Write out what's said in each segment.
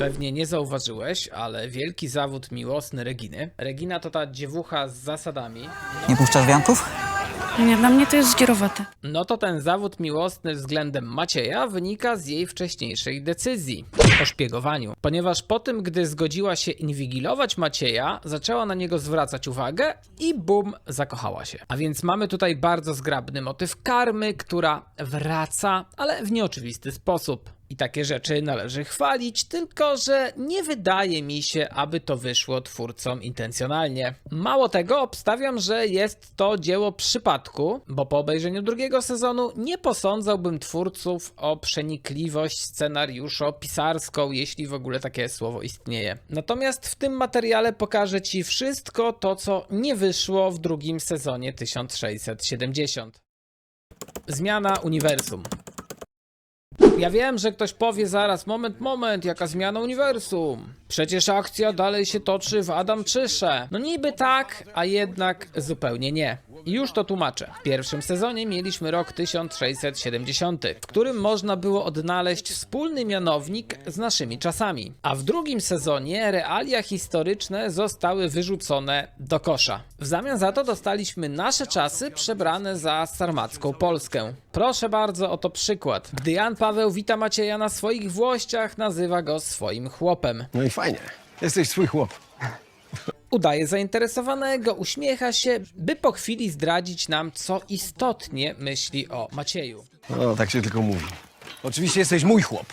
Pewnie nie zauważyłeś, ale wielki zawód miłosny Reginy. Regina to ta dziewucha z zasadami. Nie puszczasz wianków? Nie, dla mnie to jest zdzierowate. No to ten zawód miłosny względem Macieja wynika z jej wcześniejszej decyzji o szpiegowaniu. Ponieważ po tym, gdy zgodziła się inwigilować Macieja, zaczęła na niego zwracać uwagę i bum, zakochała się. A więc mamy tutaj bardzo zgrabny motyw karmy, która wraca, ale w nieoczywisty sposób. I takie rzeczy należy chwalić, tylko że nie wydaje mi się, aby to wyszło twórcom intencjonalnie. Mało tego, obstawiam, że jest to dzieło przypadku, bo po obejrzeniu drugiego sezonu nie posądzałbym twórców o przenikliwość scenariuszo-pisarską, jeśli w ogóle takie słowo istnieje. Natomiast w tym materiale pokażę Ci wszystko to, co nie wyszło w drugim sezonie 1670. Zmiana uniwersum. Ja wiem, że ktoś powie zaraz, moment, moment, jaka zmiana uniwersum. Przecież akcja dalej się toczy w Adam Czysze. No niby tak, a jednak zupełnie nie. Już to tłumaczę. W pierwszym sezonie mieliśmy rok 1670, w którym można było odnaleźć wspólny mianownik z naszymi czasami. A w drugim sezonie realia historyczne zostały wyrzucone do kosza. W zamian za to dostaliśmy nasze czasy przebrane za sarmacką Polskę. Proszę bardzo, oto przykład. Gdy Jan Paweł wita Macieja na swoich włościach, nazywa go swoim chłopem. No i fajnie. Jesteś swój chłop. Udaje zainteresowanego, uśmiecha się, by po chwili zdradzić nam, co istotnie myśli o Macieju. No, tak się tylko mówi. Oczywiście jesteś mój chłop.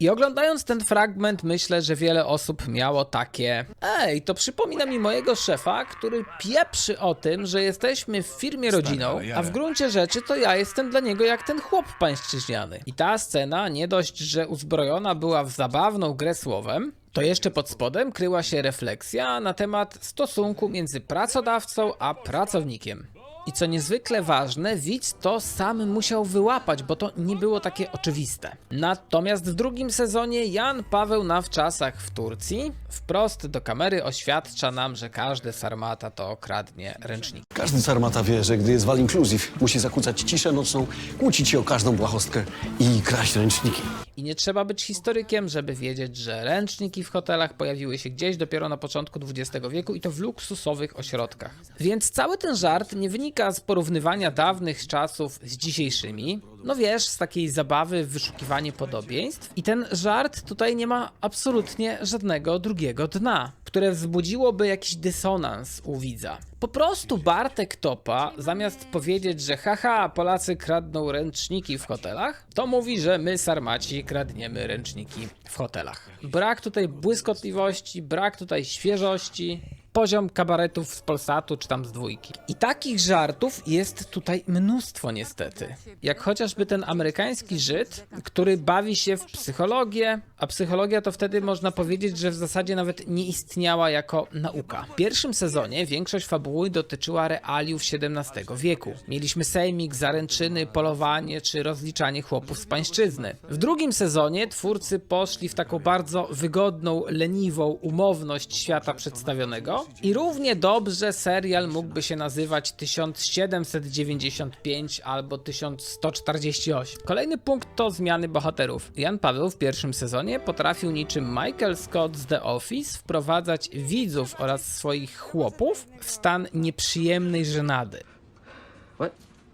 I oglądając ten fragment, myślę, że wiele osób miało takie: Ej, to przypomina mi mojego szefa, który pieprzy o tym, że jesteśmy w firmie rodziną, a w gruncie rzeczy to ja jestem dla niego jak ten chłop pańszczyźniany. I ta scena, nie dość, że uzbrojona była w zabawną grę słowem, to jeszcze pod spodem kryła się refleksja na temat stosunku między pracodawcą a pracownikiem. I co niezwykle ważne, widz to sam musiał wyłapać, bo to nie było takie oczywiste. Natomiast w drugim sezonie Jan Paweł na wczasach w Turcji wprost do kamery oświadcza nam, że każdy sarmata to kradnie ręcznik. Każdy sarmata wie, że gdy jest wal inclusive, musi zakłócać ciszę nocną, kłócić się o każdą błahostkę i kraść ręczniki. I nie trzeba być historykiem, żeby wiedzieć, że ręczniki w hotelach pojawiły się gdzieś dopiero na początku XX wieku i to w luksusowych ośrodkach. Więc cały ten żart nie wynika z porównywania dawnych czasów z dzisiejszymi. No wiesz, z takiej zabawy w wyszukiwanie podobieństw. I ten żart tutaj nie ma absolutnie żadnego drugiego dna, które wzbudziłoby jakiś dysonans u widza. Po prostu Bartek Topa, zamiast powiedzieć, że haha, Polacy kradną ręczniki w hotelach, to mówi, że my Sarmaci kradniemy ręczniki w hotelach. Brak tutaj błyskotliwości, brak tutaj świeżości, poziom kabaretów z Polsatu czy tam z dwójki. I takich żartów jest tutaj mnóstwo niestety. Jak chociażby ten amerykański Żyd, który bawi się w psychologię, a psychologia to wtedy można powiedzieć, że w zasadzie nawet nie istniała jako nauka. W pierwszym sezonie większość fabuły dotyczyła realiów XVII wieku. Mieliśmy sejmik, zaręczyny, polowanie czy rozliczanie chłopów z pańszczyzny. W drugim sezonie twórcy poszli w taką bardzo wygodną, leniwą umowność świata przedstawionego i równie dobrze serial mógłby się nazywać 1795 albo 1148. Kolejny punkt to zmiany bohaterów. Jan Paweł w pierwszym sezonie potrafił niczym Michael Scott z The Office wprowadzać widzów oraz swoich chłopów w stan nieprzyjemnej żenady.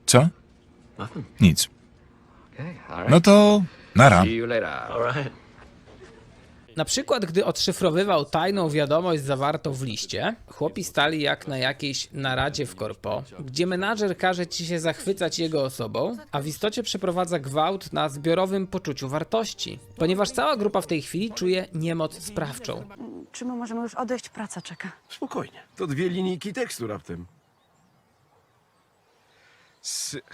Co? Nic. No to nara. Na przykład, gdy odszyfrowywał tajną wiadomość zawartą w liście, chłopi stali jak na jakiejś naradzie w korpo, gdzie menadżer każe ci się zachwycać jego osobą, a w istocie przeprowadza gwałt na zbiorowym poczuciu wartości, ponieważ cała grupa w tej chwili czuje niemoc sprawczą. Czy my możemy już odejść? Praca czeka. Spokojnie. To dwie linijki tekstu raptem.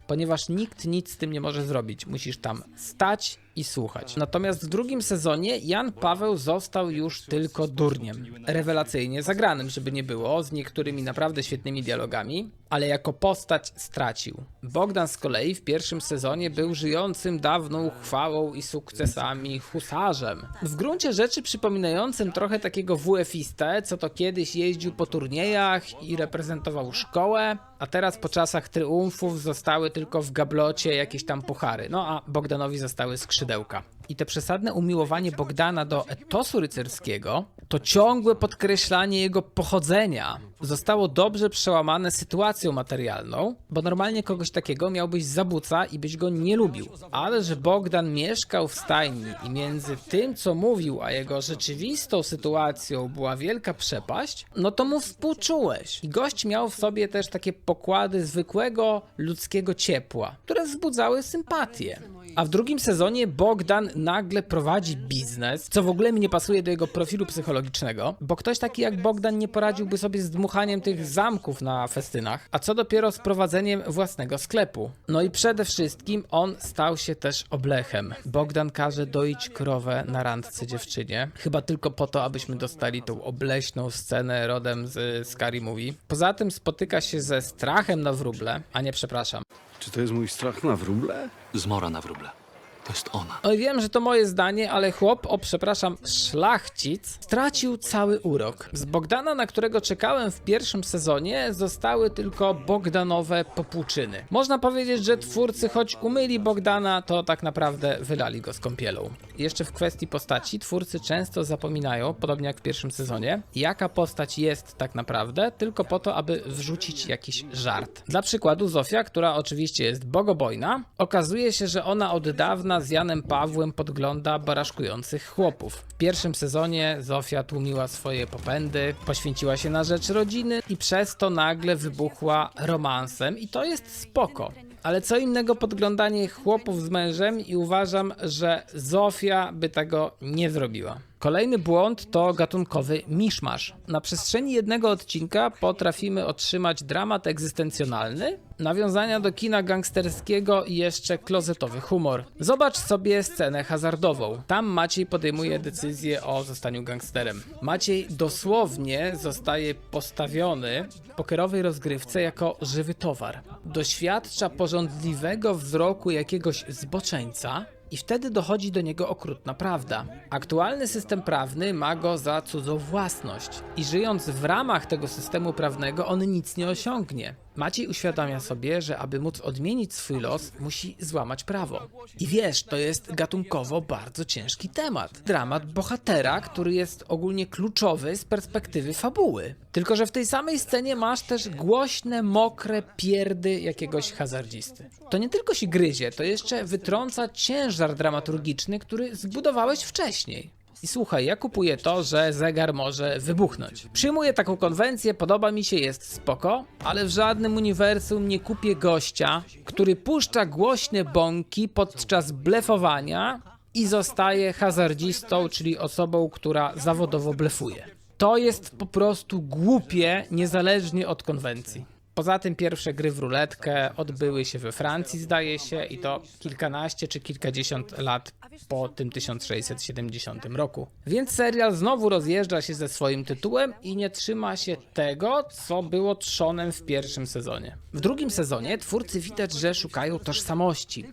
Ponieważ nikt nic z tym nie może zrobić. Musisz tam stać i słuchać. Natomiast w drugim sezonie Jan Paweł został już tylko durniem. Rewelacyjnie zagranym, żeby nie było, z niektórymi naprawdę świetnymi dialogami, ale jako postać stracił. Bogdan z kolei w pierwszym sezonie był żyjącym dawną chwałą i sukcesami husarzem. W gruncie rzeczy przypominającym trochę takiego WF-istę, co to kiedyś jeździł po turniejach i reprezentował szkołę, a teraz po czasach triumfów zostały tylko w gablocie jakieś tam puchary. No a Bogdanowi zostały skrzydła. Skrzydełka. I te przesadne umiłowanie Bogdana do etosu rycerskiego, to ciągłe podkreślanie jego pochodzenia zostało dobrze przełamane sytuacją materialną, bo normalnie kogoś takiego miałbyś za buca i byś go nie lubił. Ale że Bogdan mieszkał w stajni i między tym, co mówił, a jego rzeczywistą sytuacją była wielka przepaść, no to mu współczułeś. I gość miał w sobie też takie pokłady zwykłego ludzkiego ciepła, które wzbudzały sympatię. A w drugim sezonie Bogdan nagle prowadzi biznes, co w ogóle mi nie pasuje do jego profilu psychologicznego, bo ktoś taki jak Bogdan nie poradziłby sobie z dmuchaniem tych zamków na festynach, a co dopiero z prowadzeniem własnego sklepu. No i przede wszystkim on stał się też oblechem. Bogdan każe doić krowę na randce dziewczynie, chyba tylko po to, abyśmy dostali tą obleśną scenę rodem z Scary Movie. Poza tym spotyka się ze strachem na wróble, a nie przepraszam. Czy to jest mój strach na wróble? Zmora na wróble. To jest ona. Oj, wiem, że to moje zdanie, ale chłop, o przepraszam, szlachcic, stracił cały urok. Z Bogdana, na którego czekałem w pierwszym sezonie, zostały tylko Bogdanowe popłuczyny. Można powiedzieć, że twórcy, choć umyli Bogdana, to tak naprawdę wylali go z kąpielą. Jeszcze w kwestii postaci, twórcy często zapominają, podobnie jak w pierwszym sezonie, jaka postać jest tak naprawdę, tylko po to, aby wrzucić jakiś żart. Dla przykładu Zofia, która oczywiście jest bogobojna, okazuje się, że ona od dawna z Janem Pawłem podgląda baraszkujących chłopów. W pierwszym sezonie Zofia tłumiła swoje popędy, poświęciła się na rzecz rodziny i przez to nagle wybuchła romansem i to jest spoko. Ale co innego podglądanie chłopów z mężem i uważam, że Zofia by tego nie zrobiła. Kolejny błąd to gatunkowy miszmasz. Na przestrzeni jednego odcinka potrafimy otrzymać dramat egzystencjonalny, nawiązania do kina gangsterskiego i jeszcze klozetowy humor. Zobacz sobie scenę hazardową. Tam Maciej podejmuje decyzję o zostaniu gangsterem. Maciej dosłownie zostaje postawiony w pokerowej rozgrywce jako żywy towar. Doświadcza porządliwego wzroku jakiegoś zboczeńca, i wtedy dochodzi do niego okrutna prawda. Aktualny system prawny ma go za cudzą własność i żyjąc w ramach tego systemu prawnego on nic nie osiągnie. Maciej uświadamia sobie, że aby móc odmienić swój los, musi złamać prawo. I wiesz, to jest gatunkowo bardzo ciężki temat. Dramat bohatera, który jest ogólnie kluczowy z perspektywy fabuły. Tylko, że w tej samej scenie masz też głośne, mokre pierdy jakiegoś hazardzisty. To nie tylko się gryzie, to jeszcze wytrąca ciężar dramaturgiczny, który zbudowałeś wcześniej. I słuchaj, ja kupuję to, że zegar może wybuchnąć. Przyjmuję taką konwencję, podoba mi się, jest spoko, ale w żadnym uniwersum nie kupię gościa, który puszcza głośne bąki podczas blefowania i zostaje hazardzistą, czyli osobą, która zawodowo blefuje. To jest po prostu głupie, niezależnie od konwencji. Poza tym pierwsze gry w ruletkę odbyły się we Francji, zdaje się, i to kilkanaście czy kilkadziesiąt lat po tym 1670 roku. Więc serial znowu rozjeżdża się ze swoim tytułem i nie trzyma się tego, co było trzonem w pierwszym sezonie. W drugim sezonie twórcy widać, że szukają tożsamości,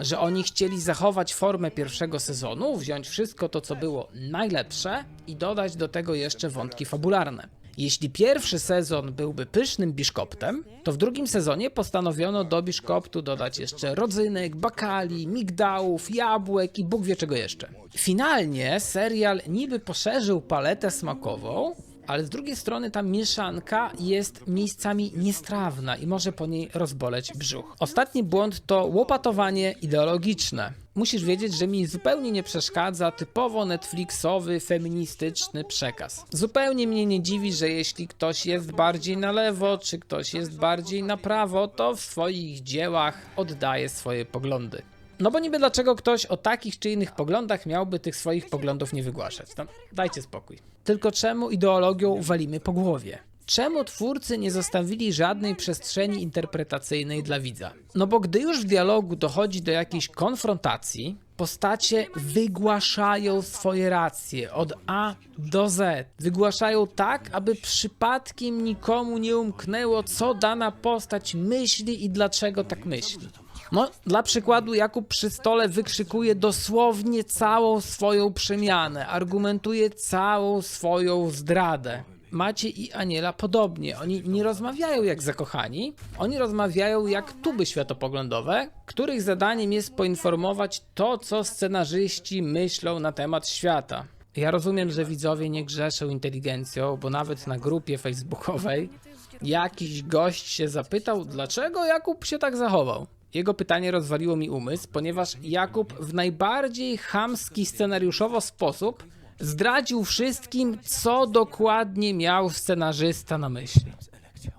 że oni chcieli zachować formę pierwszego sezonu, wziąć wszystko to, co było najlepsze i dodać do tego jeszcze wątki fabularne. Jeśli pierwszy sezon byłby pysznym biszkoptem, to w drugim sezonie postanowiono do biszkoptu dodać jeszcze rodzynek, bakali, migdałów, jabłek i Bóg wie czego jeszcze. Finalnie serial niby poszerzył paletę smakową, ale z drugiej strony ta mieszanka jest miejscami niestrawna i może po niej rozboleć brzuch. Ostatni błąd to łopatowanie ideologiczne. Musisz wiedzieć, że mi zupełnie nie przeszkadza typowo Netflixowy, feministyczny przekaz. Zupełnie mnie nie dziwi, że jeśli ktoś jest bardziej na lewo, czy ktoś jest bardziej na prawo, to w swoich dziełach oddaje swoje poglądy. No bo niby dlaczego ktoś o takich czy innych poglądach miałby tych swoich poglądów nie wygłaszać? No, dajcie spokój. Tylko czemu ideologią walimy po głowie? Czemu twórcy nie zostawili żadnej przestrzeni interpretacyjnej dla widza? No bo gdy już w dialogu dochodzi do jakiejś konfrontacji, postacie wygłaszają swoje racje od A do Z. Wygłaszają tak, aby przypadkiem nikomu nie umknęło, co dana postać myśli i dlaczego tak myśli. No, dla przykładu, Jakub przy stole wykrzykuje dosłownie całą swoją przemianę, argumentuje całą swoją zdradę. Maciej i Aniela podobnie. Oni nie rozmawiają jak zakochani, oni rozmawiają jak tuby światopoglądowe, których zadaniem jest poinformować to, co scenarzyści myślą na temat świata. Ja rozumiem, że widzowie nie grzeszą inteligencją, bo nawet na grupie facebookowej jakiś gość się zapytał, dlaczego Jakub się tak zachował. Jego pytanie rozwaliło mi umysł, ponieważ Jakub w najbardziej chamski scenariuszowo sposób zdradził wszystkim, co dokładnie miał scenarzysta na myśli.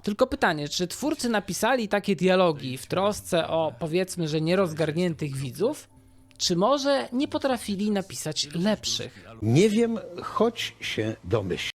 Tylko pytanie, czy twórcy napisali takie dialogi w trosce o powiedzmy, że nierozgarniętych widzów, czy może nie potrafili napisać lepszych? Nie wiem, choć się domyślam.